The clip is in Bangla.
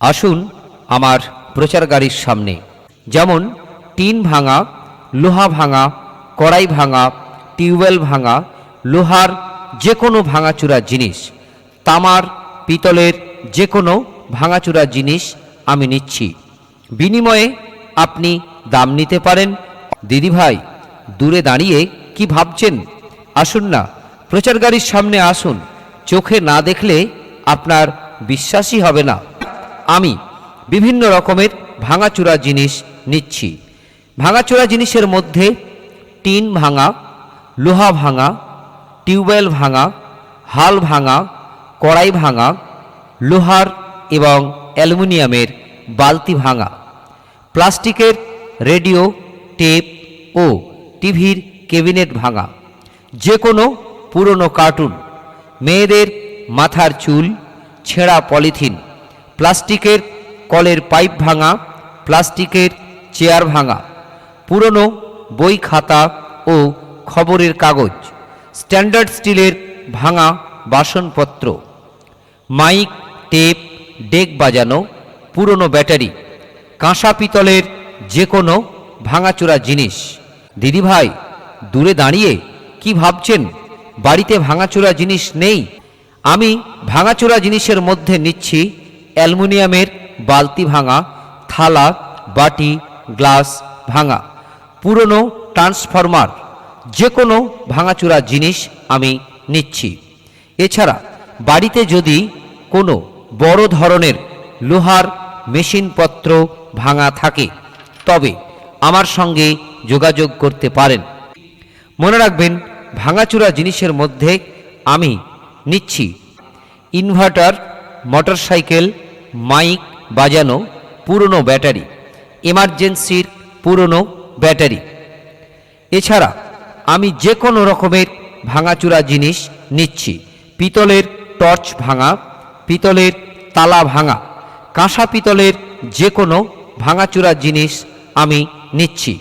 আসুন আমার প্রচার গাড়ির সামনে। যেমন টিন ভাঙা, লোহা ভাঙা, কড়াই ভাঙা, টিউবওয়েল ভাঙা, লোহার যে কোনো ভাঙাচুরা জিনিস, তামার, পিতলের যে কোনো ভাঙাচুরা জিনিস আমি নিচ্ছি। বিনিময়ে আপনি দাম নিতে পারেন। দিদিভাই, দূরে দাঁড়িয়ে কি ভাবছেন? আসুন না প্রচার গাড়ির সামনে আসুন। চোখে না দেখলে আপনার বিশ্বাসই হবে না। আমি বিভিন্ন রকমের ভাঙাচোরা জিনিস নিচ্ছি। ভাঙাচোরা জিনিসের মধ্যে টিন ভাঙা, লোহা ভাঙা, টিউবওয়েল ভাঙা, হাল ভাঙা, কড়াই ভাঙা, লোহার এবং অ্যালুমিনিয়ামের বালতি ভাঙা, প্লাস্টিকের রেডিও, টেপ ও টিভির ক্যাবিনেট ভাঙা যে কোনো পুরনো কার্টুন, মেয়েদের মাথার চুল, ছেঁড়া পলিথিন প্লাস্টিকের কলের পাইপ ভাঙা, প্লাস্টিকের চেয়ার ভাঙা, পুরনো বই খাতা ও খবরের কাগজ, স্ট্যান্ডার্ড স্টিলের ভাঙা বাসনপত্র, মাইক, টেপ, ডেক বাজানো, পুরনো ব্যাটারি, কাঁসা পিতলের যে কোনো ভাঙাচোরা জিনিস। দিদিভাই, দূরে দাঁড়িয়ে কি ভাবছেন? বাড়িতে ভাঙাচোরা জিনিস নেই? আমি ভাঙাচোরা জিনিসের মধ্যে নিচ্ছি অ্যালুমিনিয়ামের বালতি ভাঙা, থালা, বাটি, গ্লাস ভাঙা। পুরনো ট্রান্সফরমার যে কোনো ভাঙাচোরা জিনিস আমি নিচ্ছি। এছাড়া বাড়িতে যদি কোনো বড় ধরনের লোহার মেশিনপত্র ভাঙা থাকে, তবে আমার সঙ্গে যোগাযোগ করতে পারেন। মনে রাখবেন, ভাঙাচোরা জিনিসের মধ্যে আমি নিচ্ছি। ইনভার্টার মোটরসাইকেল, মাইক, বাজানো, পুরনো ব্যাটারি এমার্জেন্সির পুরনো ব্যাটারি। এছাড়া আমি যে কোনো রকমের ভাঙাচুরা জিনিস নিচ্ছি। পিতলের টর্চ ভাঙা, পিতলের তালা ভাঙা, কাঁসা পিতলের যে কোনো ভাঙাচুরা জিনিস আমি নিচ্ছি।